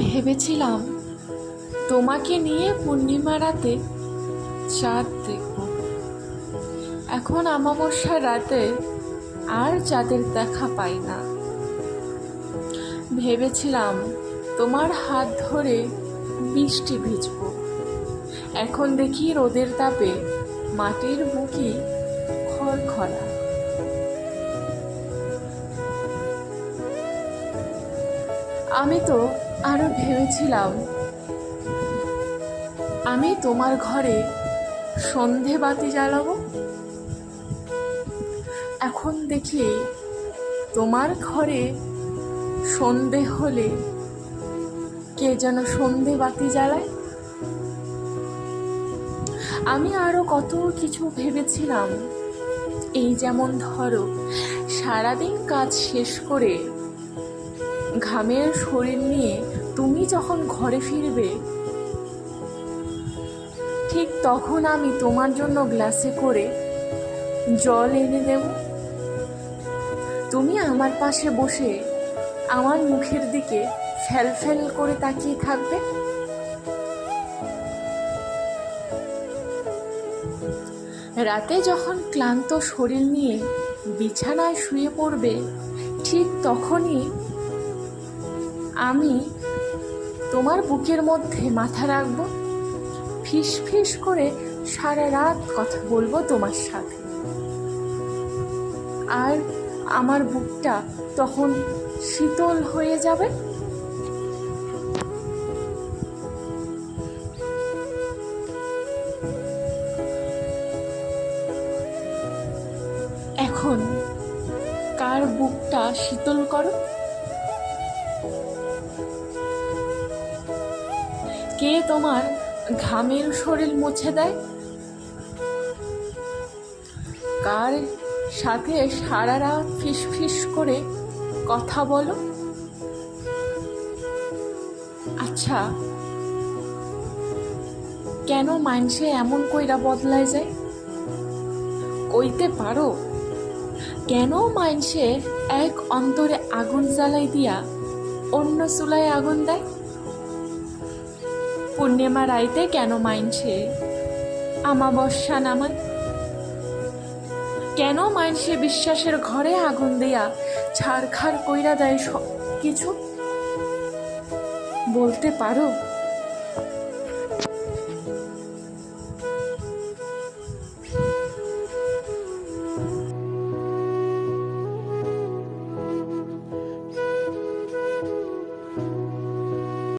ভেবেছিলাম তোমাকে নিয়ে পূর্ণিমা রাতে চাঁদ দেখব। এখন অমাবস্যার রাতে আর চাঁদের দেখা পাই না। ভেবেছিলাম তোমার হাত ধরে বৃষ্টি ভিজব। এখন দেখি রোদের তাপে মাটির বুকি খড়খড়া। আমি তো আরও ভেবেছিলাম, আমি তোমার ঘরে সন্ধে বাতি জ্বালাবো? এখন দেখি তোমার ঘরে সন্ধে হলে কে যেন সন্ধে বাতি জ্বালায়। আমি আরও কত কিছু ভেবেছিলাম, এই যেমন ধরো সারাদিন কাজ শেষ করে ঘামের শরীর নিয়ে তুমি যখন ঘরে ফিরবে, ঠিক তখন আমি তোমার জন্য গ্লাসে করে জল এনে দেব। তুমি আমার পাশে বসে আমার মুখের দিকে ফ্যাল ফ্যাল করে তাকিয়ে থাকবে। রাতে যখন ক্লান্ত শরীর নিয়ে বিছানায় শুয়ে পড়বে, ঠিক তখনই আমি তোমার বুকের মধ্যে মাথা রাখব, ফিস ফিস করে সারা রাত কথা বলব তোমার সাথে। আর আমার বুকটা তখন শীতল হয়ে যাবে। এখন কার বুকটা শীতল করো? কে তোমার ঘামের শরীর মুছে দেয়? কার সাথে সারা রাত ফিস ফিস করে কথা বলো? আচ্ছা কেন মানুষে এমন কইরা বদলায় যায়? কইতে পারো, কেন মানুষে এক অন্তরে আগুন জ্বালাই দিয়া অন্য চুলায় আগুন দেয়? পূর্ণিমা রাইতে কেন মাইনছে? আমাবস্যা নামায় কেন মাইনছে বিশ্বাসের ঘরে আগুন দেয়া? ছাড়খাড় কইরা দেয় সব কিছু? বলতে পারো?